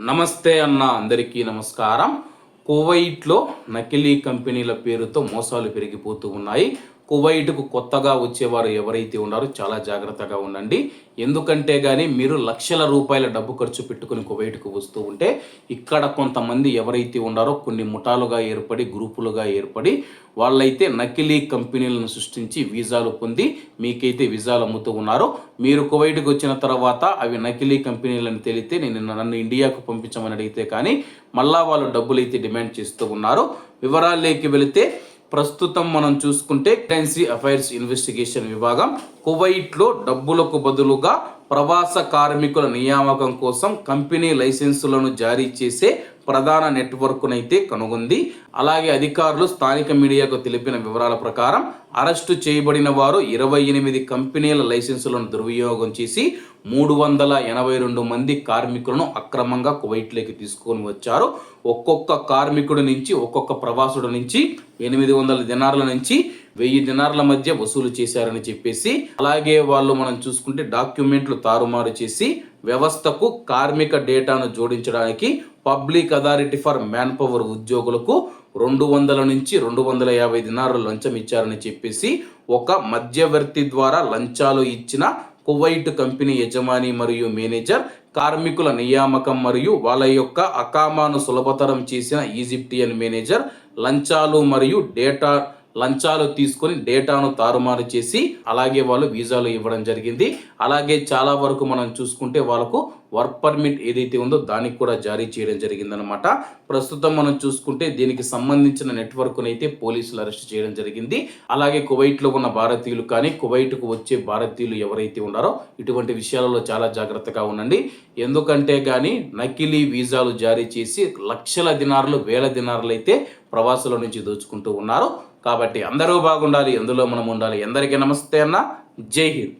నమస్తే అన్న అందరికీ నమస్కారం. కువైట్లో నకిలీ కంపెనీల పేరుతో మోసాలు పెరిగిపోతూ ఉన్నాయి. కువైట్కు కొత్తగా వచ్చేవారు ఎవరైతే ఉన్నారో చాలా జాగ్రత్తగా ఉండండి. ఎందుకంటే కానీ మీరు లక్షల రూపాయల డబ్బు ఖర్చు పెట్టుకుని కువైట్కు వస్తూ ఉంటే ఇక్కడ కొంతమంది ఎవరైతే ఉన్నారో కొన్ని ముఠాలుగా ఏర్పడి గ్రూపులుగా ఏర్పడి వాళ్ళైతే నకిలీ కంపెనీలను సృష్టించి వీసాలు పొంది మీకైతే వీసాలు అమ్ముతూ ఉన్నారో. మీరు కువైట్కి వచ్చిన తర్వాత అవి నకిలీ కంపెనీలను తెలితే నేను నన్ను ఇండియాకు పంపించమని అడిగితే కానీ మళ్ళా వాళ్ళు డబ్బులు అయితే డిమాండ్ చేస్తూ ఉన్నారు. వివరాల్లోకి వెళితే ప్రస్తుతం మనం చూసుకుంటే కరెన్సీ అఫైర్స్ ఇన్వెస్టిగేషన్ విభాగం కువైట్లో డబ్బులకు బదులుగా ప్రవాస కార్మికుల నియామకం కోసం కంపెనీ లైసెన్సులను జారీ చేసే ప్రధాన నెట్వర్క్నైతే కనుగొంది. అలాగే అధికారులు స్థానిక మీడియాకు తెలిపిన వివరాల ప్రకారం అరెస్టు చేయబడిన వారు ఇరవై ఎనిమిది కంపెనీల లైసెన్సులను దుర్వినియోగం చేసి మూడు వందల ఎనభై రెండు మంది కార్మికులను అక్రమంగా కువైట్లోకి తీసుకొని వచ్చారు. ఒక్కొక్క కార్మికుడి నుంచి ఒక్కొక్క ప్రవాసుడు నుంచి ఎనిమిది వందల దినారుల నుంచి వెయ్యి దినార్ల మధ్య వసూలు చేశారని చెప్పేసి అలాగే వాళ్ళు మనం చూసుకుంటే డాక్యుమెంట్లు తారుమారు చేసి వ్యవస్థకు కార్మిక డేటాను జోడించడానికి public authority for manpower ఉద్యోగులకు రెండు వందల నుంచి రెండు వందల యాభై దినారులు లంచం ఇచ్చారని చెప్పేసి ఒక మధ్యవర్తి ద్వారా లంచాలు ఇచ్చిన కువైట్ కంపెనీ యజమాని మరియు మేనేజర్ కార్మికుల నియామకం మరియు వాళ్ళ యొక్క అకామాను సులభతరం చేసిన ఈజిప్టియన్ మేనేజర్ లంచాలు మరియు డేటా లంచాలు తీసుకొని డేటాను తారుమారు చేసి అలాగే వాళ్ళు వీసాలు ఇవ్వడం జరిగింది. అలాగే చాలా వరకు మనం చూసుకుంటే వాళ్ళకు వర్క్ పర్మిట్ ఏదైతే ఉందో దానికి కూడా జారీ చేయడం జరిగిందనమాట ప్రస్తుతం మనం చూసుకుంటే దీనికి సంబంధించిన నెట్వర్క్ను అయితే పోలీసులు అరెస్ట్ చేయడం జరిగింది. అలాగే కువైట్లో ఉన్న భారతీయులు కానీ కువైట్కు వచ్చే భారతీయులు ఎవరైతే ఉన్నారో ఇటువంటి విషయాలలో చాలా జాగ్రత్తగా ఉండండి. ఎందుకంటే కానీ నకిలీ వీసాలు జారీ చేసి లక్షల దినార్లు వేల దినారులు అయితే ప్రవాసుల నుంచి దోచుకుంటూ ఉన్నారు. కాబట్టి అందరూ బాగుండాలి ఎందులో మనం ఉండాలి ఎందరికీ నమస్తే అన్న. జై హింద్.